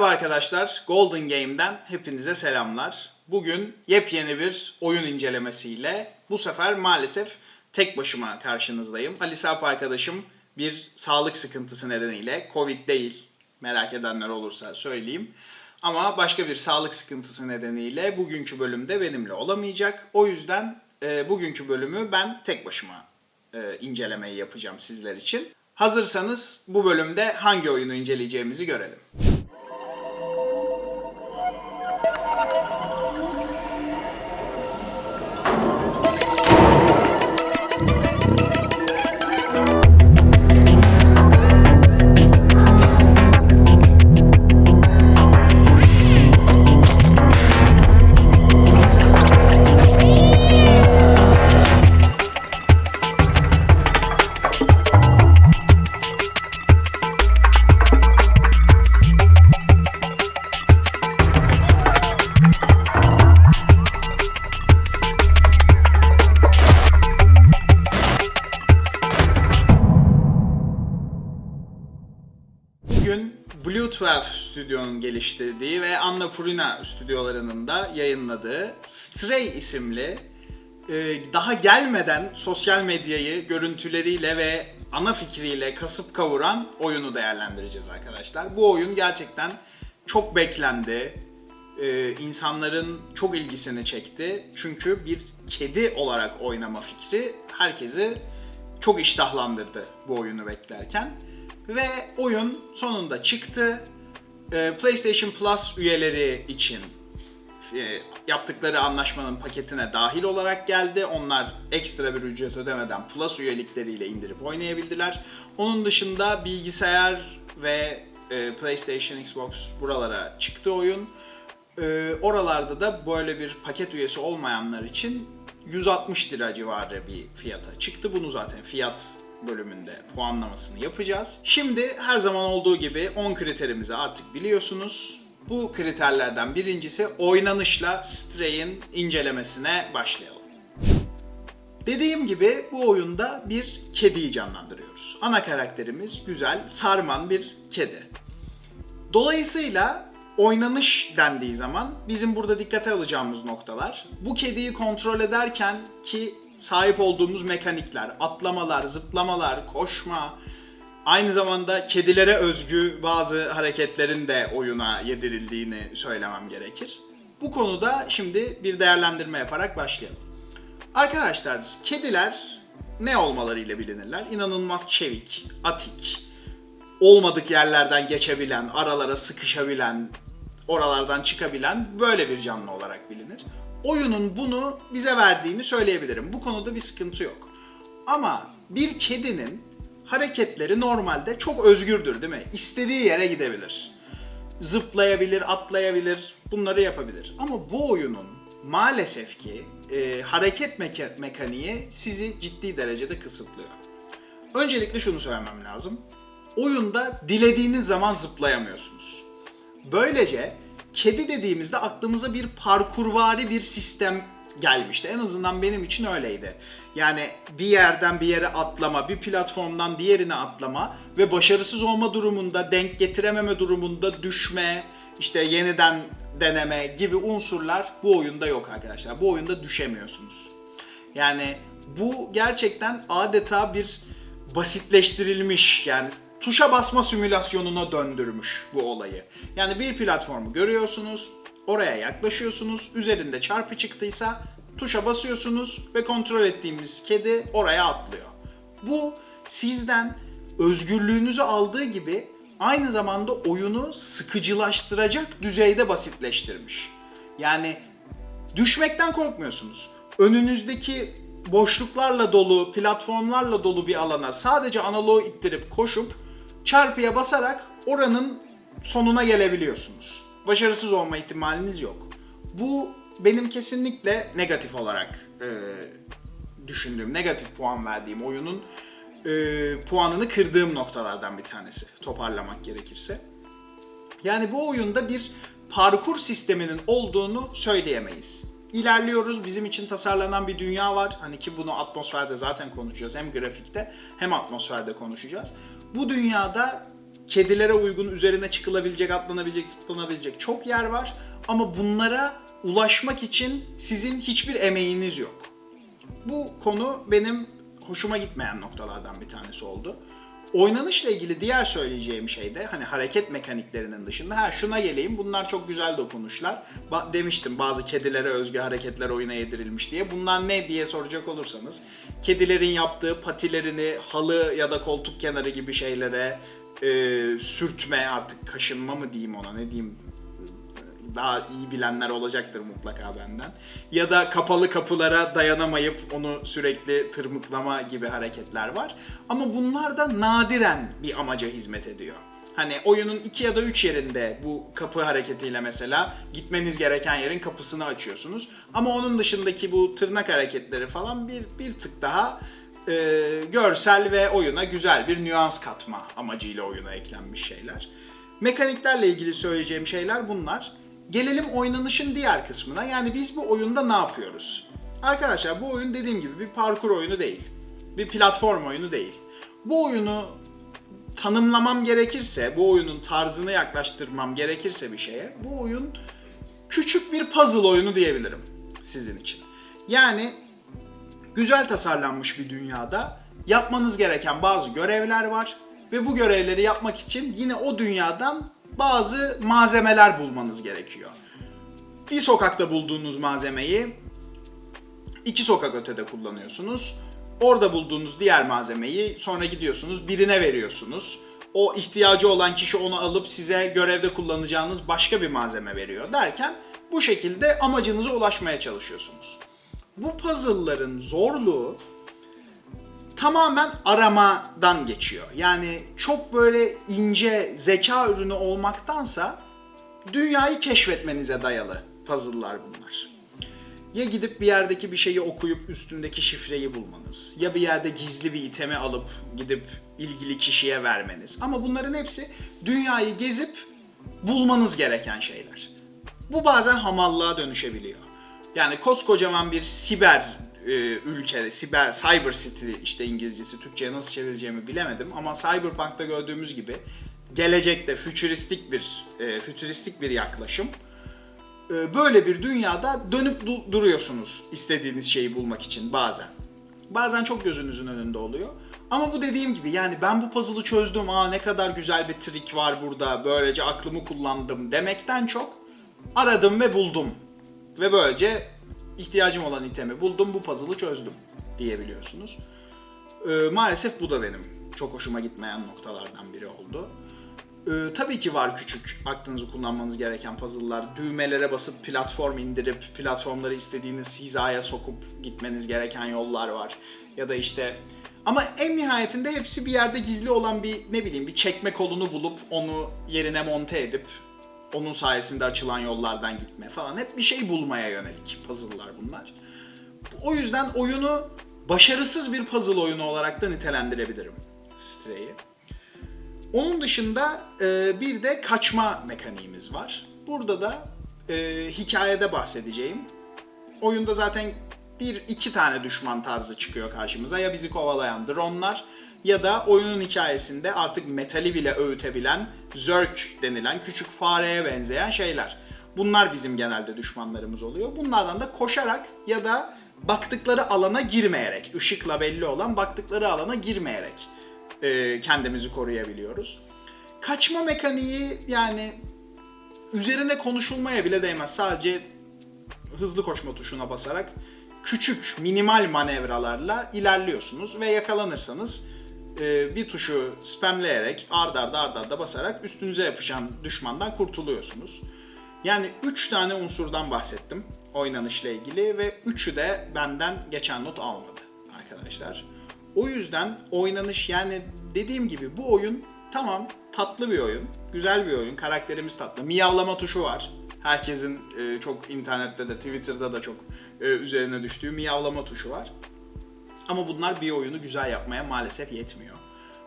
Merhaba arkadaşlar, Golden Game'den hepinize selamlar. Bugün yepyeni bir oyun incelemesiyle bu sefer maalesef tek başıma karşınızdayım. Ali Sarp arkadaşım bir sağlık sıkıntısı nedeniyle, Covid değil, merak edenler olursa söyleyeyim. Ama başka bir sağlık sıkıntısı nedeniyle bugünkü bölümde benimle olamayacak. O yüzden e, bugünkü bölümü ben tek başıma e, incelemeyi yapacağım sizler için. Hazırsanız bu bölümde hangi oyunu inceleyeceğimizi görelim. Thank you. Geliştirdiği ve Annapurna stüdyolarının da yayınladığı Stray isimli e, daha gelmeden sosyal medyayı görüntüleriyle ve ana fikriyle kasıp kavuran oyunu değerlendireceğiz arkadaşlar. Bu oyun gerçekten çok beklendi. E, insanların çok ilgisini çekti. Çünkü bir kedi olarak oynama fikri herkesi çok iştahlandırdı bu oyunu beklerken. Ve oyun sonunda çıktı. Ee, PlayStation Plus üyeleri için e, yaptıkları anlaşmanın paketine dahil olarak geldi. Onlar ekstra bir ücret ödemeden Plus üyelikleriyle indirip oynayabildiler. Onun dışında bilgisayar ve e, PlayStation, Xbox buralara çıktı oyun. E, oralarda da böyle bir paket üyesi olmayanlar için 160 lira civarı bir fiyata çıktı. Bunu zaten fiyat bölümünde puanlamasını yapacağız. Şimdi her zaman olduğu gibi 10 kriterimizi artık biliyorsunuz. Bu kriterlerden birincisi oynanışla Stray'in incelemesine başlayalım. Dediğim gibi bu oyunda bir kediyi canlandırıyoruz. Ana karakterimiz güzel, sarman bir kedi. Dolayısıyla oynanış dendiği zaman bizim burada dikkate alacağımız noktalar bu kediyi kontrol ederken ki sahip olduğumuz mekanikler, atlamalar, zıplamalar, koşma, aynı zamanda kedilere özgü bazı hareketlerin de oyuna yedirildiğini söylemem gerekir. Bu konuda şimdi bir değerlendirme yaparak başlayalım. Arkadaşlar, kediler ne olmalarıyla bilinirler? İnanılmaz çevik, atik, olmadık yerlerden geçebilen, aralara sıkışabilen, oralardan çıkabilen böyle bir canlı olarak bilinir. Oyunun bunu bize verdiğini söyleyebilirim. Bu konuda bir sıkıntı yok. Ama bir kedinin hareketleri normalde çok özgürdür değil mi? İstediği yere gidebilir. Zıplayabilir, atlayabilir, bunları yapabilir. Ama bu oyunun maalesef ki e, hareket meka- mekaniği sizi ciddi derecede kısıtlıyor. Öncelikle şunu söylemem lazım. Oyunda dilediğiniz zaman zıplayamıyorsunuz. Böylece kedi dediğimizde aklımıza bir parkurvari bir sistem gelmişti. En azından benim için öyleydi. Yani bir yerden bir yere atlama, bir platformdan diğerine atlama ve başarısız olma durumunda, denk getirememe durumunda düşme, işte yeniden deneme gibi unsurlar bu oyunda yok arkadaşlar. Bu oyunda düşemiyorsunuz. Yani bu gerçekten adeta bir basitleştirilmiş yani tuşa basma simülasyonuna döndürmüş bu olayı. Yani bir platformu görüyorsunuz, oraya yaklaşıyorsunuz, üzerinde çarpı çıktıysa tuşa basıyorsunuz ve kontrol ettiğimiz kedi oraya atlıyor. Bu sizden özgürlüğünüzü aldığı gibi aynı zamanda oyunu sıkıcılaştıracak düzeyde basitleştirmiş. Yani düşmekten korkmuyorsunuz. Önünüzdeki boşluklarla dolu, platformlarla dolu bir alana sadece analoğu ittirip koşup çarpıya basarak oranın sonuna gelebiliyorsunuz. Başarısız olma ihtimaliniz yok. Bu benim kesinlikle negatif olarak e, düşündüğüm, negatif puan verdiğim oyunun e, puanını kırdığım noktalardan bir tanesi toparlamak gerekirse. Yani bu oyunda bir parkur sisteminin olduğunu söyleyemeyiz. İlerliyoruz. Bizim için tasarlanan bir dünya var. Hani ki bunu atmosferde zaten konuşacağız. Hem grafikte hem atmosferde konuşacağız. Bu dünyada kedilere uygun üzerine çıkılabilecek, atlanabilecek, zıplanabilecek çok yer var. Ama bunlara ulaşmak için sizin hiçbir emeğiniz yok. Bu konu benim hoşuma gitmeyen noktalardan bir tanesi oldu. Oynanışla ilgili diğer söyleyeceğim şey de hani hareket mekaniklerinin dışında ha şuna geleyim bunlar çok güzel dokunuşlar. Ba- demiştim bazı kedilere özgü hareketler oyuna yedirilmiş diye. Bunlar ne diye soracak olursanız kedilerin yaptığı patilerini halı ya da koltuk kenarı gibi şeylere e, sürtme artık kaşınma mı diyeyim ona ne diyeyim daha iyi bilenler olacaktır mutlaka benden. Ya da kapalı kapılara dayanamayıp onu sürekli tırmıklama gibi hareketler var. Ama bunlar da nadiren bir amaca hizmet ediyor. Hani oyunun iki ya da üç yerinde bu kapı hareketiyle mesela gitmeniz gereken yerin kapısını açıyorsunuz. Ama onun dışındaki bu tırnak hareketleri falan bir, bir tık daha e, görsel ve oyuna güzel bir nüans katma amacıyla oyuna eklenmiş şeyler. Mekaniklerle ilgili söyleyeceğim şeyler bunlar. Gelelim oynanışın diğer kısmına. Yani biz bu oyunda ne yapıyoruz? Arkadaşlar bu oyun dediğim gibi bir parkur oyunu değil. Bir platform oyunu değil. Bu oyunu tanımlamam gerekirse, bu oyunun tarzını yaklaştırmam gerekirse bir şeye, bu oyun küçük bir puzzle oyunu diyebilirim sizin için. Yani güzel tasarlanmış bir dünyada yapmanız gereken bazı görevler var ve bu görevleri yapmak için yine o dünyadan bazı malzemeler bulmanız gerekiyor. Bir sokakta bulduğunuz malzemeyi iki sokak ötede kullanıyorsunuz. Orada bulduğunuz diğer malzemeyi sonra gidiyorsunuz birine veriyorsunuz. O ihtiyacı olan kişi onu alıp size görevde kullanacağınız başka bir malzeme veriyor derken bu şekilde amacınıza ulaşmaya çalışıyorsunuz. Bu puzzle'ların zorluğu tamamen aramadan geçiyor. Yani çok böyle ince zeka ürünü olmaktansa dünyayı keşfetmenize dayalı puzzle'lar bunlar. Ya gidip bir yerdeki bir şeyi okuyup üstündeki şifreyi bulmanız, ya bir yerde gizli bir itemi alıp gidip ilgili kişiye vermeniz. Ama bunların hepsi dünyayı gezip bulmanız gereken şeyler. Bu bazen hamallığa dönüşebiliyor. Yani koskocaman bir siber e, ülke, siber cyber city işte İngilizcesi, Türkçe'ye nasıl çevireceğimi bilemedim ama Cyberpunk'ta gördüğümüz gibi gelecekte fütüristik bir e, fütüristik bir yaklaşım. E, böyle bir dünyada dönüp du- duruyorsunuz istediğiniz şeyi bulmak için bazen. Bazen çok gözünüzün önünde oluyor. Ama bu dediğim gibi yani ben bu puzzle'ı çözdüm. Aa ne kadar güzel bir trik var burada. Böylece aklımı kullandım demekten çok aradım ve buldum. Ve böylece ihtiyacım olan itemi buldum, bu puzzle'ı çözdüm diyebiliyorsunuz. Ee, maalesef bu da benim çok hoşuma gitmeyen noktalardan biri oldu. Ee, tabii ki var küçük aklınızı kullanmanız gereken puzzle'lar. Düğmelere basıp platform indirip platformları istediğiniz hizaya sokup gitmeniz gereken yollar var. Ya da işte ama en nihayetinde hepsi bir yerde gizli olan bir ne bileyim bir çekme kolunu bulup onu yerine monte edip onun sayesinde açılan yollardan gitme falan. Hep bir şey bulmaya yönelik puzzle'lar bunlar. O yüzden oyunu başarısız bir puzzle oyunu olarak da nitelendirebilirim Stray'i. Onun dışında e, bir de kaçma mekaniğimiz var. Burada da e, hikayede bahsedeceğim. Oyunda zaten bir iki tane düşman tarzı çıkıyor karşımıza. Ya bizi kovalayan dronlar ya da oyunun hikayesinde artık metali bile öğütebilen Zerg denilen küçük fareye benzeyen şeyler. Bunlar bizim genelde düşmanlarımız oluyor. Bunlardan da koşarak ya da baktıkları alana girmeyerek, ışıkla belli olan baktıkları alana girmeyerek e, kendimizi koruyabiliyoruz. Kaçma mekaniği yani üzerine konuşulmaya bile değmez. Sadece hızlı koşma tuşuna basarak küçük minimal manevralarla ilerliyorsunuz ve yakalanırsanız e, bir tuşu spamleyerek ard arda ard arda basarak üstünüze yapışan düşmandan kurtuluyorsunuz. Yani 3 tane unsurdan bahsettim oynanışla ilgili ve üçü de benden geçen not almadı arkadaşlar. O yüzden oynanış yani dediğim gibi bu oyun tamam tatlı bir oyun, güzel bir oyun, karakterimiz tatlı. Miyavlama tuşu var. Herkesin e, çok internette de Twitter'da da çok e, üzerine düştüğü miyavlama tuşu var. Ama bunlar bir oyunu güzel yapmaya maalesef yetmiyor.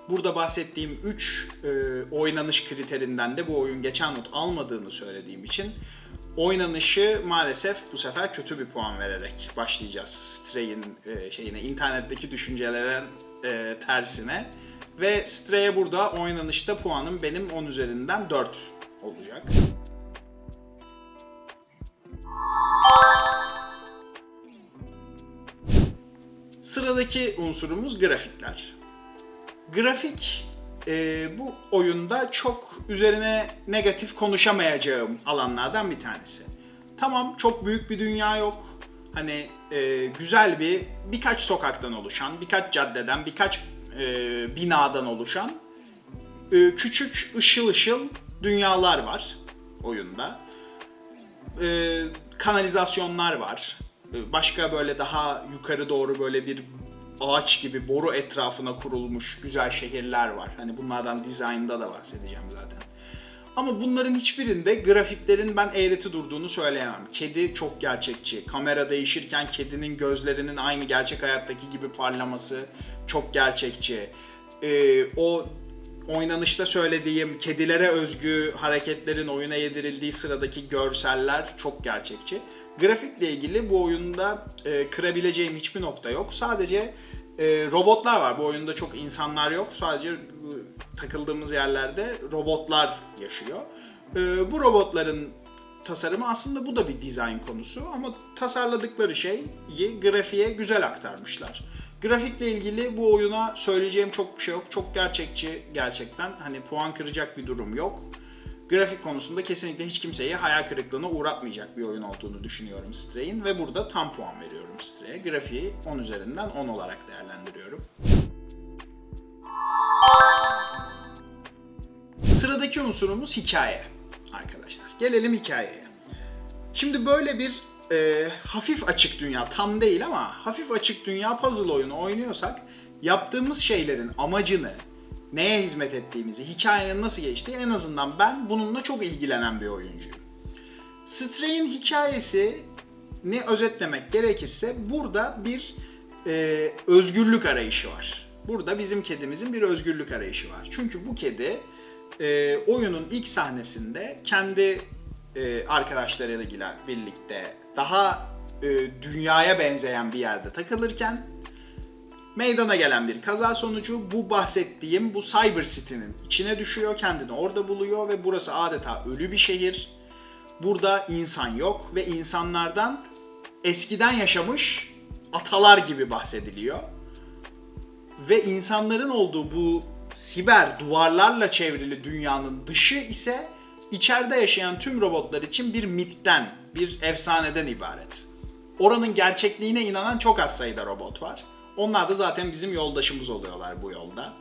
Burada bahsettiğim 3 e, oynanış kriterinden de bu oyun geçen not almadığını söylediğim için oynanışı maalesef bu sefer kötü bir puan vererek başlayacağız Stray'in e, şeyine internetteki düşüncelere e, tersine Ve Stray'e burada oynanışta puanım benim 10 üzerinden 4 olacak. Sıradaki unsurumuz grafikler. Grafik e, bu oyunda çok üzerine negatif konuşamayacağım alanlardan bir tanesi. Tamam çok büyük bir dünya yok. Hani e, güzel bir birkaç sokaktan oluşan, birkaç caddeden, birkaç e, binadan oluşan e, küçük ışıl ışıl dünyalar var oyunda. E, kanalizasyonlar var. E, Başka böyle daha yukarı doğru böyle bir ağaç gibi boru etrafına kurulmuş güzel şehirler var. Hani bunlardan dizaynda da bahsedeceğim zaten. Ama bunların hiçbirinde grafiklerin ben eğreti durduğunu söyleyemem. Kedi çok gerçekçi. Kamera değişirken kedinin gözlerinin aynı gerçek hayattaki gibi parlaması çok gerçekçi. Ee, o oynanışta söylediğim kedilere özgü hareketlerin oyuna yedirildiği sıradaki görseller çok gerçekçi. Grafikle ilgili bu oyunda e, kırabileceğim hiçbir nokta yok. Sadece e, robotlar var. Bu oyunda çok insanlar yok. Sadece e, takıldığımız yerlerde robotlar yaşıyor. E, bu robotların tasarımı aslında bu da bir dizayn konusu ama tasarladıkları şeyi grafiğe güzel aktarmışlar. Grafikle ilgili bu oyuna söyleyeceğim çok bir şey yok. Çok gerçekçi gerçekten. Hani puan kıracak bir durum yok. Grafik konusunda kesinlikle hiç kimseyi hayal kırıklığına uğratmayacak bir oyun olduğunu düşünüyorum Stray'in ve burada tam puan veriyorum Stray'e. Grafiği 10 üzerinden 10 olarak değerlendiriyorum. Sıradaki unsurumuz hikaye arkadaşlar. Gelelim hikayeye. Şimdi böyle bir e, hafif açık dünya, tam değil ama hafif açık dünya puzzle oyunu oynuyorsak yaptığımız şeylerin amacını, neye hizmet ettiğimizi, hikayenin nasıl geçtiği en azından ben bununla çok ilgilenen bir oyuncuyum. Stray'in hikayesi ne özetlemek gerekirse burada bir e, özgürlük arayışı var. Burada bizim kedimizin bir özgürlük arayışı var. Çünkü bu kedi e, oyunun ilk sahnesinde kendi e, arkadaşlarıyla birlikte daha e, dünyaya benzeyen bir yerde takılırken meydana gelen bir kaza sonucu bu bahsettiğim bu Cyber City'nin içine düşüyor, kendini orada buluyor ve burası adeta ölü bir şehir. Burada insan yok ve insanlardan eskiden yaşamış atalar gibi bahsediliyor. Ve insanların olduğu bu siber duvarlarla çevrili dünyanın dışı ise içeride yaşayan tüm robotlar için bir mitten, bir efsaneden ibaret. Oranın gerçekliğine inanan çok az sayıda robot var. Onlar da zaten bizim yoldaşımız oluyorlar bu yolda.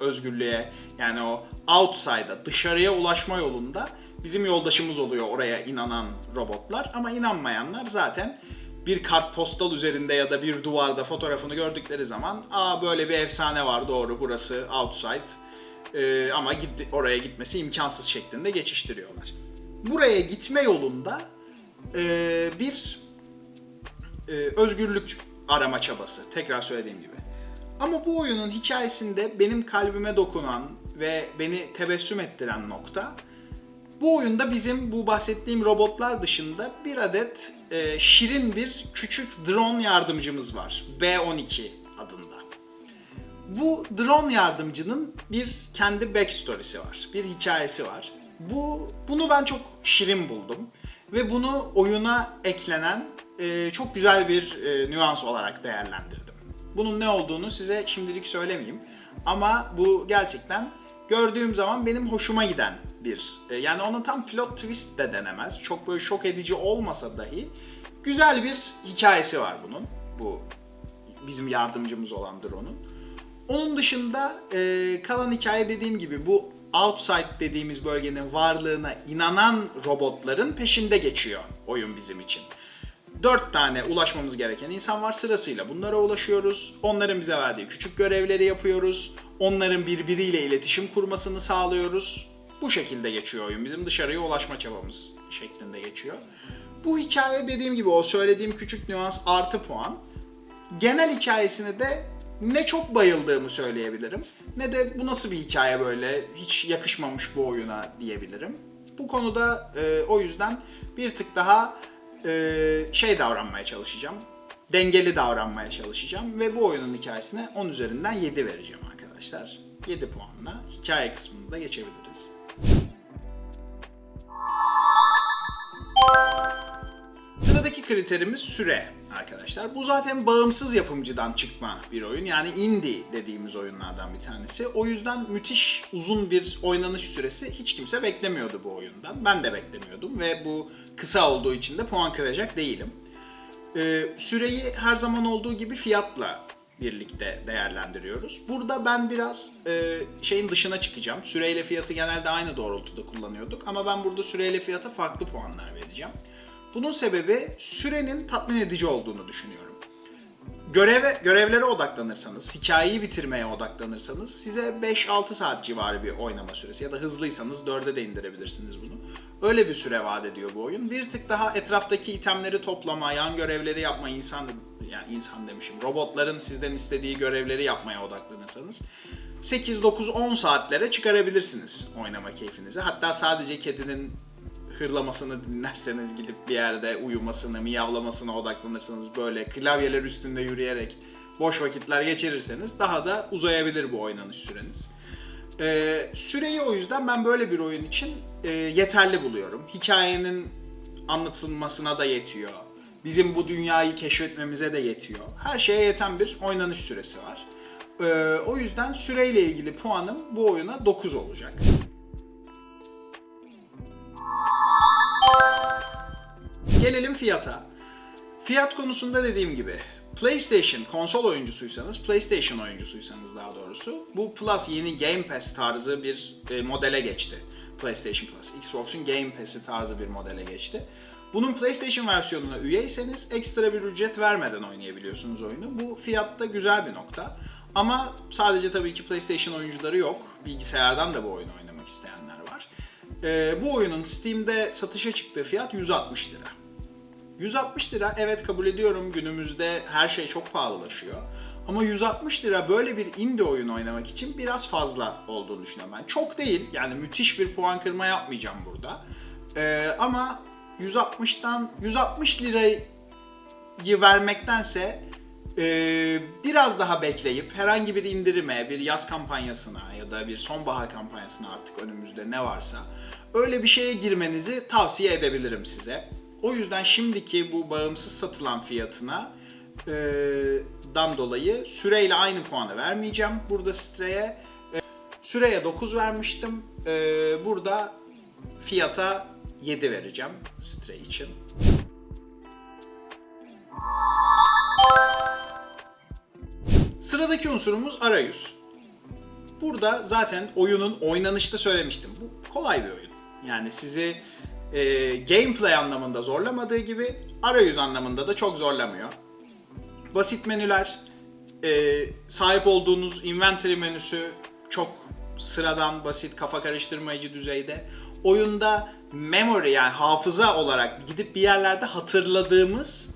Özgürlüğe yani o outside'a, dışarıya ulaşma yolunda bizim yoldaşımız oluyor oraya inanan robotlar. Ama inanmayanlar zaten bir kartpostal üzerinde ya da bir duvarda fotoğrafını gördükleri zaman aa böyle bir efsane var doğru burası outside Ee, ama gitti, oraya gitmesi imkansız şeklinde geçiştiriyorlar. Buraya gitme yolunda ee, bir e, özgürlük arama çabası. Tekrar söylediğim gibi. Ama bu oyunun hikayesinde benim kalbime dokunan ve beni tebessüm ettiren nokta bu oyunda bizim bu bahsettiğim robotlar dışında bir adet e, şirin bir küçük drone yardımcımız var. B12 adında. Bu drone yardımcının bir kendi backstory'si var. Bir hikayesi var. Bu bunu ben çok şirin buldum ve bunu oyuna eklenen e, çok güzel bir e, nüans olarak değerlendirdim. Bunun ne olduğunu size şimdilik söylemeyeyim. Ama bu gerçekten gördüğüm zaman benim hoşuma giden bir. e, yani ona tam plot twist de denemez. Çok böyle şok edici olmasa dahi güzel bir hikayesi var bunun. Bu bizim yardımcımız olan drone'un. Onun dışında e, kalan hikaye dediğim gibi bu outside dediğimiz bölgenin varlığına inanan robotların peşinde geçiyor oyun bizim için. Dört tane ulaşmamız gereken insan var sırasıyla. Bunlara ulaşıyoruz. Onların bize verdiği küçük görevleri yapıyoruz. Onların birbiriyle iletişim kurmasını sağlıyoruz. Bu şekilde geçiyor oyun. Bizim dışarıya ulaşma çabamız şeklinde geçiyor. Bu hikaye dediğim gibi o söylediğim küçük nüans artı puan. Genel hikayesini de ne çok bayıldığımı söyleyebilirim ne de bu nasıl bir hikaye böyle hiç yakışmamış bu oyuna diyebilirim. Bu konuda e, o yüzden bir tık daha şey davranmaya çalışacağım. Dengeli davranmaya çalışacağım ve bu oyunun hikayesine 10 üzerinden 7 vereceğim arkadaşlar. 7 puanla hikaye kısmını da geçebiliriz. Sıradaki kriterimiz süre arkadaşlar. Bu zaten bağımsız yapımcıdan çıkma bir oyun. Yani indie dediğimiz oyunlardan bir tanesi. O yüzden müthiş uzun bir oynanış süresi hiç kimse beklemiyordu bu oyundan. Ben de beklemiyordum ve bu kısa olduğu için de puan kıracak değilim. Ee, süreyi her zaman olduğu gibi fiyatla birlikte değerlendiriyoruz. Burada ben biraz e, şeyin dışına çıkacağım. Süreyle fiyatı genelde aynı doğrultuda kullanıyorduk ama ben burada süreyle fiyata farklı puanlar vereceğim. Bunun sebebi sürenin tatmin edici olduğunu düşünüyorum. Göreve, görevlere odaklanırsanız, hikayeyi bitirmeye odaklanırsanız size 5-6 saat civarı bir oynama süresi ya da hızlıysanız 4'e de indirebilirsiniz bunu. Öyle bir süre vaat ediyor bu oyun. Bir tık daha etraftaki itemleri toplama, yan görevleri yapma, insan yani insan demişim, robotların sizden istediği görevleri yapmaya odaklanırsanız 8 9 10 saatlere çıkarabilirsiniz oynama keyfinizi. Hatta sadece kedinin hırlamasını dinlerseniz gidip bir yerde uyumasını, miyavlamasına odaklanırsanız böyle klavyeler üstünde yürüyerek boş vakitler geçirirseniz daha da uzayabilir bu oynanış süreniz. Ee, süreyi o yüzden ben böyle bir oyun için e, yeterli buluyorum. Hikayenin anlatılmasına da yetiyor. Bizim bu dünyayı keşfetmemize de yetiyor. Her şeye yeten bir oynanış süresi var. Ee, o yüzden süreyle ilgili puanım bu oyuna 9 olacak. Gelelim fiyata. Fiyat konusunda dediğim gibi PlayStation konsol oyuncusuysanız, PlayStation oyuncusuysanız daha doğrusu bu Plus yeni Game Pass tarzı bir e, modele geçti. PlayStation Plus, Xbox'un Game Pass'i tarzı bir modele geçti. Bunun PlayStation versiyonuna üyeyseniz ekstra bir ücret vermeden oynayabiliyorsunuz oyunu. Bu fiyatta güzel bir nokta. Ama sadece tabii ki PlayStation oyuncuları yok. Bilgisayardan da bu oyunu oynamak isteyenler Ee, bu oyunun Steam'de satışa çıktığı fiyat 160 lira. 160 lira evet kabul ediyorum günümüzde her şey çok pahalılaşıyor. Ama 160 lira böyle bir indie oyun oynamak için biraz fazla olduğunu düşünüyorum ben. Çok değil yani müthiş bir puan kırma yapmayacağım burada. Ee, ama 160'tan 160 lirayı vermektense e, biraz daha bekleyip herhangi bir indirime, bir yaz kampanyasına ya da bir sonbahar kampanyasına artık önümüzde ne varsa öyle bir şeye girmenizi tavsiye edebilirim size. O yüzden şimdiki bu bağımsız satılan fiyatına e, dan dolayı süreyle aynı puanı vermeyeceğim burada Stray'e. E, süreye 9 vermiştim. E, burada fiyata 7 vereceğim Stray için. Sıradaki unsurumuz arayüz. Burada zaten oyunun oynanışta söylemiştim. Bu kolay bir oyun. Yani sizi e, gameplay anlamında zorlamadığı gibi arayüz anlamında da çok zorlamıyor. Basit menüler, e, sahip olduğunuz inventory menüsü çok sıradan, basit, kafa karıştırmayıcı düzeyde. Oyunda memory yani hafıza olarak gidip bir yerlerde hatırladığımız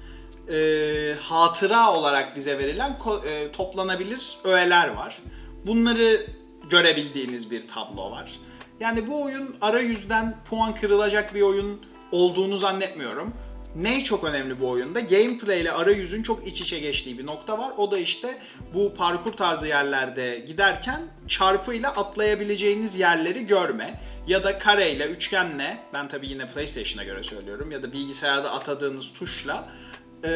e, hatıra olarak bize verilen e, toplanabilir öğeler var. Bunları görebildiğiniz bir tablo var. Yani bu oyun arayüzden puan kırılacak bir oyun olduğunu zannetmiyorum. Ne çok önemli bu oyunda? Gameplay ile arayüzün çok iç içe geçtiği bir nokta var. O da işte bu parkur tarzı yerlerde giderken çarpıyla atlayabileceğiniz yerleri görme. Ya da kareyle, üçgenle, ben tabii yine PlayStation'a göre söylüyorum ya da bilgisayarda atadığınız tuşla e,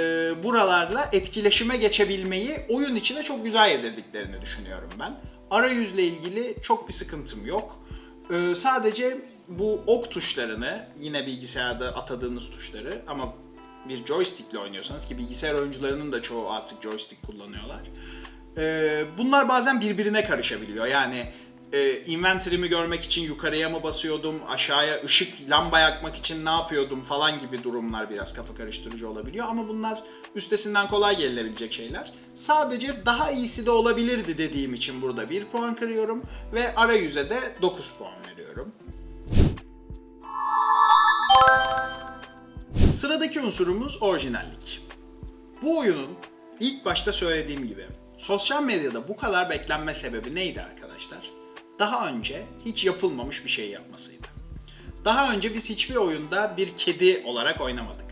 buralarla etkileşime geçebilmeyi oyun içine çok güzel yedirdiklerini düşünüyorum ben. Arayüzle ilgili çok bir sıkıntım yok. Ee, sadece bu ok tuşlarını yine bilgisayarda atadığınız tuşları ama bir joystickle oynuyorsanız ki bilgisayar oyuncularının da çoğu artık joystick kullanıyorlar. Ee, bunlar bazen birbirine karışabiliyor. Yani e, inventory'mi görmek için yukarıya mı basıyordum, aşağıya ışık, lamba yakmak için ne yapıyordum falan gibi durumlar biraz kafa karıştırıcı olabiliyor. Ama bunlar üstesinden kolay gelinebilecek şeyler. Sadece daha iyisi de olabilirdi dediğim için burada 1 puan kırıyorum ve arayüze de 9 puan veriyorum. Sıradaki unsurumuz orijinallik. Bu oyunun ilk başta söylediğim gibi sosyal medyada bu kadar beklenme sebebi neydi arkadaşlar? Daha önce hiç yapılmamış bir şey yapmasıydı. Daha önce biz hiçbir oyunda bir kedi olarak oynamadık.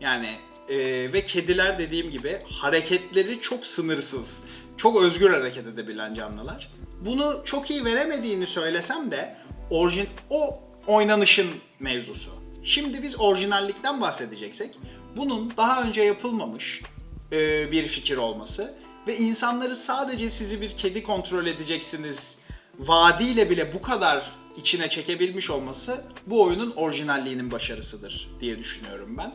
Yani e, ve kediler dediğim gibi hareketleri çok sınırsız. çok özgür hareket edebilen canlılar. Bunu çok iyi veremediğini söylesem de orijin o oynanışın mevzusu. Şimdi biz orijinallikten bahsedeceksek bunun daha önce yapılmamış e, bir fikir olması ve insanları sadece sizi bir kedi kontrol edeceksiniz vaadiyle bile bu kadar içine çekebilmiş olması bu oyunun orijinalliğinin başarısıdır diye düşünüyorum ben.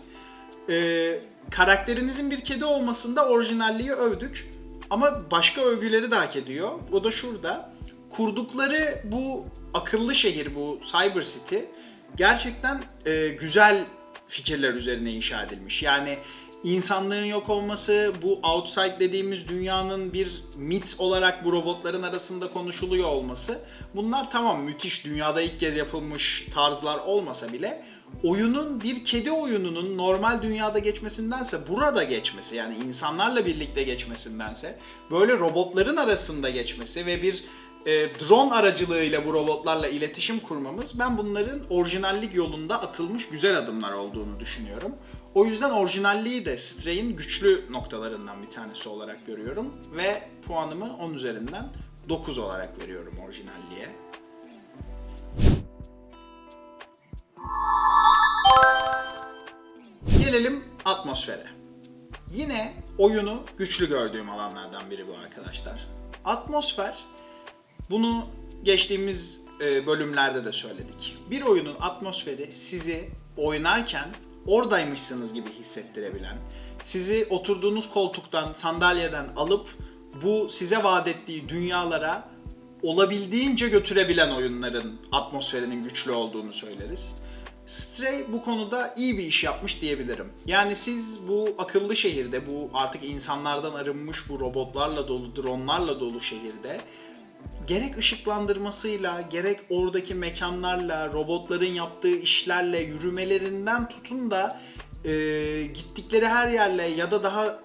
Ee, karakterinizin bir kedi olmasında orijinalliği övdük ama başka övgüleri de hak ediyor. O da şurada. Kurdukları bu akıllı şehir, bu Cyber City gerçekten e, güzel fikirler üzerine inşa edilmiş. Yani insanlığın yok olması, bu outside dediğimiz dünyanın bir mit olarak bu robotların arasında konuşuluyor olması. Bunlar tamam müthiş dünyada ilk kez yapılmış tarzlar olmasa bile oyunun bir kedi oyununun normal dünyada geçmesindense burada geçmesi yani insanlarla birlikte geçmesindense böyle robotların arasında geçmesi ve bir e, drone aracılığıyla bu robotlarla iletişim kurmamız ben bunların orijinallik yolunda atılmış güzel adımlar olduğunu düşünüyorum. O yüzden orijinalliği de Stray'in güçlü noktalarından bir tanesi olarak görüyorum ve puanımı 10 üzerinden 9 olarak veriyorum orijinalliğe. Gelelim atmosfere. Yine oyunu güçlü gördüğüm alanlardan biri bu arkadaşlar. Atmosfer, bunu geçtiğimiz e, bölümlerde de söyledik. Bir oyunun atmosferi sizi oynarken oradaymışsınız gibi hissettirebilen, sizi oturduğunuz koltuktan, sandalyeden alıp bu size vaat ettiği dünyalara olabildiğince götürebilen oyunların atmosferinin güçlü olduğunu söyleriz. Stray bu konuda iyi bir iş yapmış diyebilirim. Yani siz bu akıllı şehirde, bu artık insanlardan arınmış bu robotlarla dolu, dronlarla dolu şehirde gerek ışıklandırmasıyla, gerek oradaki mekanlarla, robotların yaptığı işlerle, yürümelerinden tutun da e, gittikleri her yerle ya da daha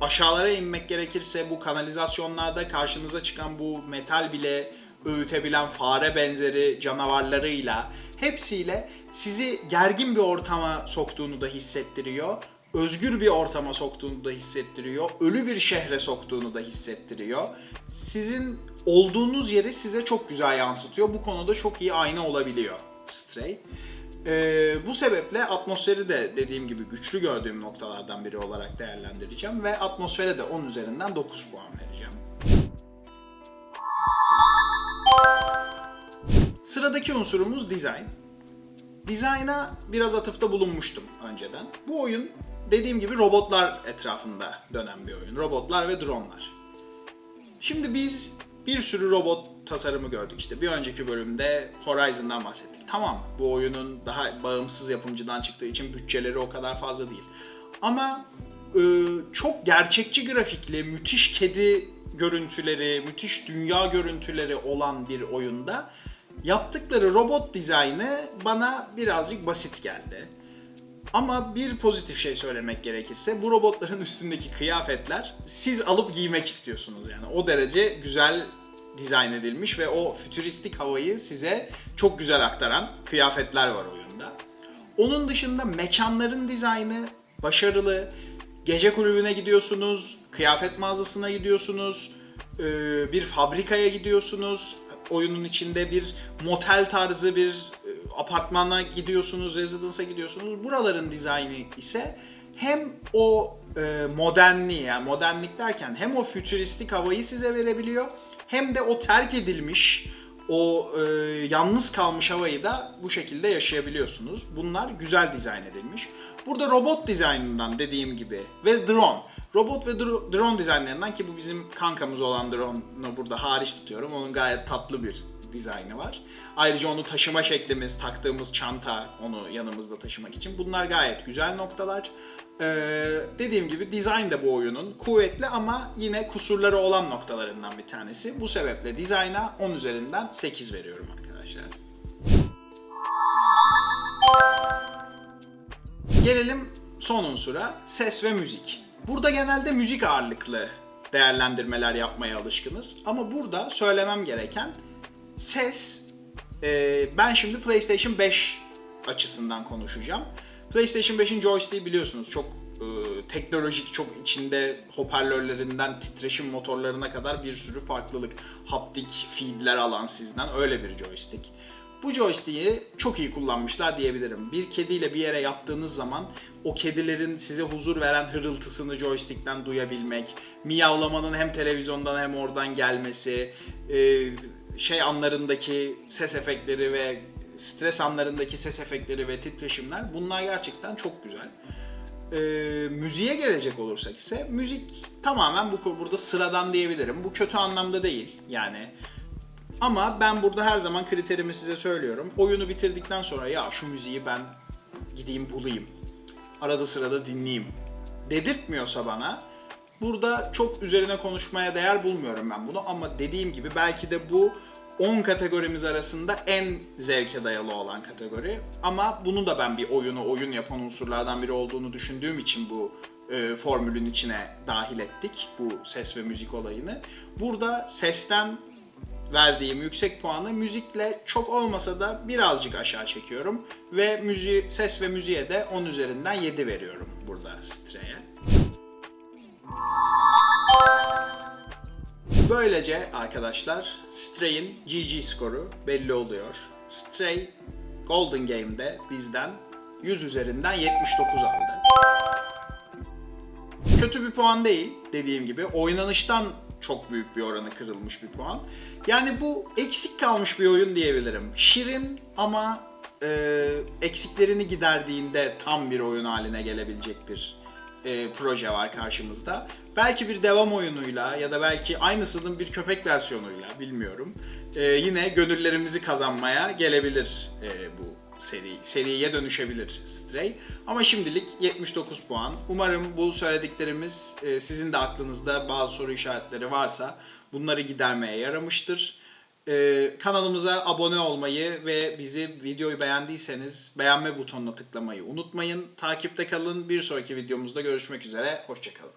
aşağılara inmek gerekirse bu kanalizasyonlarda karşınıza çıkan bu metal bile öğütebilen fare benzeri canavarlarıyla hepsiyle sizi gergin bir ortama soktuğunu da hissettiriyor. Özgür bir ortama soktuğunu da hissettiriyor. Ölü bir şehre soktuğunu da hissettiriyor. Sizin olduğunuz yeri size çok güzel yansıtıyor. Bu konuda çok iyi ayna olabiliyor Stray. Ee, bu sebeple atmosferi de dediğim gibi güçlü gördüğüm noktalardan biri olarak değerlendireceğim ve atmosfere de 10 üzerinden 9 puan vereceğim. Sıradaki unsurumuz design. Design'a biraz atıfta bulunmuştum önceden. Bu oyun dediğim gibi robotlar etrafında dönen bir oyun. Robotlar ve dronlar. Şimdi biz bir sürü robot tasarımı gördük işte. Bir önceki bölümde Horizon'dan bahsettik. Tamam bu oyunun daha bağımsız yapımcıdan çıktığı için bütçeleri o kadar fazla değil. Ama e, çok gerçekçi grafikli, müthiş kedi görüntüleri, müthiş dünya görüntüleri olan bir oyunda yaptıkları robot dizaynı bana birazcık basit geldi. Ama bir pozitif şey söylemek gerekirse bu robotların üstündeki kıyafetler siz alıp giymek istiyorsunuz yani. O derece güzel dizayn edilmiş ve o fütüristik havayı size çok güzel aktaran kıyafetler var oyunda. Onun dışında mekanların dizaynı başarılı. Gece kulübüne gidiyorsunuz, kıyafet mağazasına gidiyorsunuz, e, bir fabrikaya gidiyorsunuz. Oyunun içinde bir motel tarzı bir apartmana gidiyorsunuz, residence'a gidiyorsunuz. Buraların dizaynı ise hem o e, modernliği, yani modernlik derken hem o fütüristik havayı size verebiliyor hem de o terk edilmiş, o e, yalnız kalmış havayı da bu şekilde yaşayabiliyorsunuz. Bunlar güzel dizayn edilmiş. Burada robot dizaynından dediğim gibi ve drone. Robot ve dro- drone dizaynlarından ki bu bizim kankamız olan drone'u burada hariç tutuyorum. Onun gayet tatlı bir dizaynı var. Ayrıca onu taşıma şeklimiz, taktığımız çanta, onu yanımızda taşımak için. Bunlar gayet güzel noktalar. Ee, dediğim gibi dizayn da bu oyunun kuvvetli ama yine kusurları olan noktalarından bir tanesi. Bu sebeple dizayna 10 üzerinden 8 veriyorum arkadaşlar. Gelelim son unsura, ses ve müzik. Burada genelde müzik ağırlıklı değerlendirmeler yapmaya alışkınız. Ama burada söylemem gereken ses, e, ben şimdi PlayStation 5 açısından konuşacağım. PlayStation 5'in joystick'i biliyorsunuz çok e, teknolojik çok içinde hoparlörlerinden titreşim motorlarına kadar bir sürü farklılık haptik feedler alan sizden öyle bir joystick. Bu joystick'i çok iyi kullanmışlar diyebilirim. Bir kediyle bir yere yattığınız zaman o kedilerin size huzur veren hırıltısını joystick'ten duyabilmek, miyavlamanın hem televizyondan hem oradan gelmesi, e, şey anlarındaki ses efektleri ve stres anlarındaki ses efektleri ve titreşimler bunlar gerçekten çok güzel. E, müziğe gelecek olursak ise müzik tamamen bu burada sıradan diyebilirim. Bu kötü anlamda değil yani. Ama ben burada her zaman kriterimi size söylüyorum. Oyunu bitirdikten sonra ya şu müziği ben gideyim bulayım. Arada sırada dinleyeyim. Dedirtmiyorsa bana burada çok üzerine konuşmaya değer bulmuyorum ben bunu ama dediğim gibi belki de bu 10 kategorimiz arasında en zevke dayalı olan kategori. Ama bunu da ben bir oyunu oyun yapan unsurlardan biri olduğunu düşündüğüm için bu e, formülün içine dahil ettik bu ses ve müzik olayını. Burada sesten verdiğim yüksek puanı müzikle çok olmasa da birazcık aşağı çekiyorum. Ve müziği, ses ve müziğe de 10 üzerinden 7 veriyorum burada Stray'e. Böylece arkadaşlar Stray'in GG skoru belli oluyor. Stray Golden Game'de bizden 100 üzerinden 79 aldı. Kötü bir puan değil dediğim gibi. Oynanıştan çok büyük bir oranı kırılmış bir puan. Yani bu eksik kalmış bir oyun diyebilirim. Şirin ama e, eksiklerini giderdiğinde tam bir oyun haline gelebilecek bir e, proje var karşımızda. Belki bir devam oyunuyla ya da belki aynısının bir köpek versiyonuyla bilmiyorum. E, yine gönüllerimizi kazanmaya gelebilir e, bu seri seriye dönüşebilir Stray. Ama şimdilik 79 puan. Umarım bu söylediklerimiz e, sizin de aklınızda bazı soru işaretleri varsa bunları gidermeye yaramıştır. E, kanalımıza abone olmayı ve bizi videoyu beğendiyseniz beğenme butonuna tıklamayı unutmayın. Takipte kalın. Bir sonraki videomuzda görüşmek üzere. Hoşçakalın.